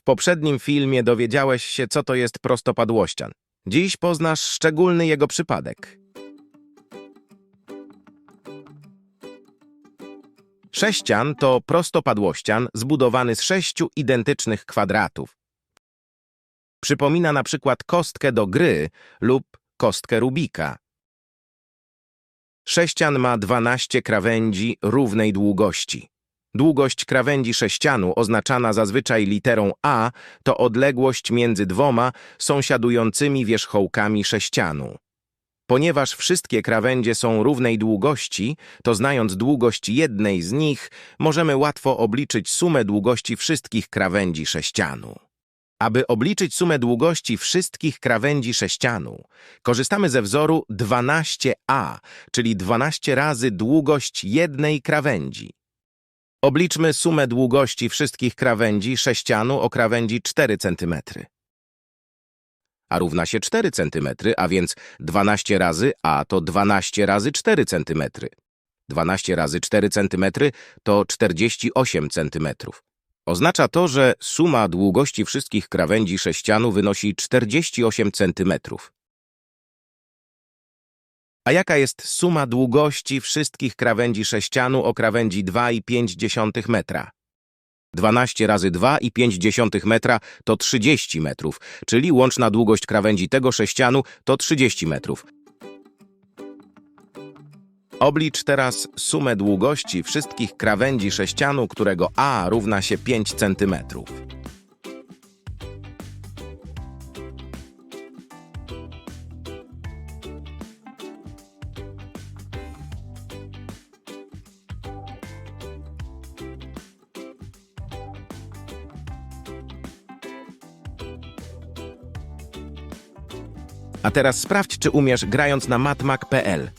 W poprzednim filmie dowiedziałeś się, co to jest prostopadłościan. Dziś poznasz szczególny jego przypadek. Sześcian to prostopadłościan zbudowany z sześciu identycznych kwadratów. Przypomina na przykład kostkę do gry lub kostkę Rubika. Sześcian ma 12 krawędzi równej długości. Długość krawędzi sześcianu, oznaczana zazwyczaj literą A, to odległość między dwoma sąsiadującymi wierzchołkami sześcianu. Ponieważ wszystkie krawędzie są równej długości, to znając długość jednej z nich, możemy łatwo obliczyć sumę długości wszystkich krawędzi sześcianu. Aby obliczyć sumę długości wszystkich krawędzi sześcianu, korzystamy ze wzoru 12a, czyli 12 razy długość jednej krawędzi. Obliczmy sumę długości wszystkich krawędzi sześcianu o krawędzi 4 cm. A równa się 4 cm, a więc 12 razy a to 12 razy 4 cm. 12 razy 4 cm to 48 cm. Oznacza to, że suma długości wszystkich krawędzi sześcianu wynosi 48 cm. A jaka jest suma długości wszystkich krawędzi sześcianu o krawędzi 2,5 metra? 12 razy 2,5 metra to 30 metrów, czyli łączna długość krawędzi tego sześcianu to 30 metrów. Oblicz teraz sumę długości wszystkich krawędzi sześcianu, którego A równa się 5 centymetrów. A teraz sprawdź, czy umiesz grając na matmak.pl.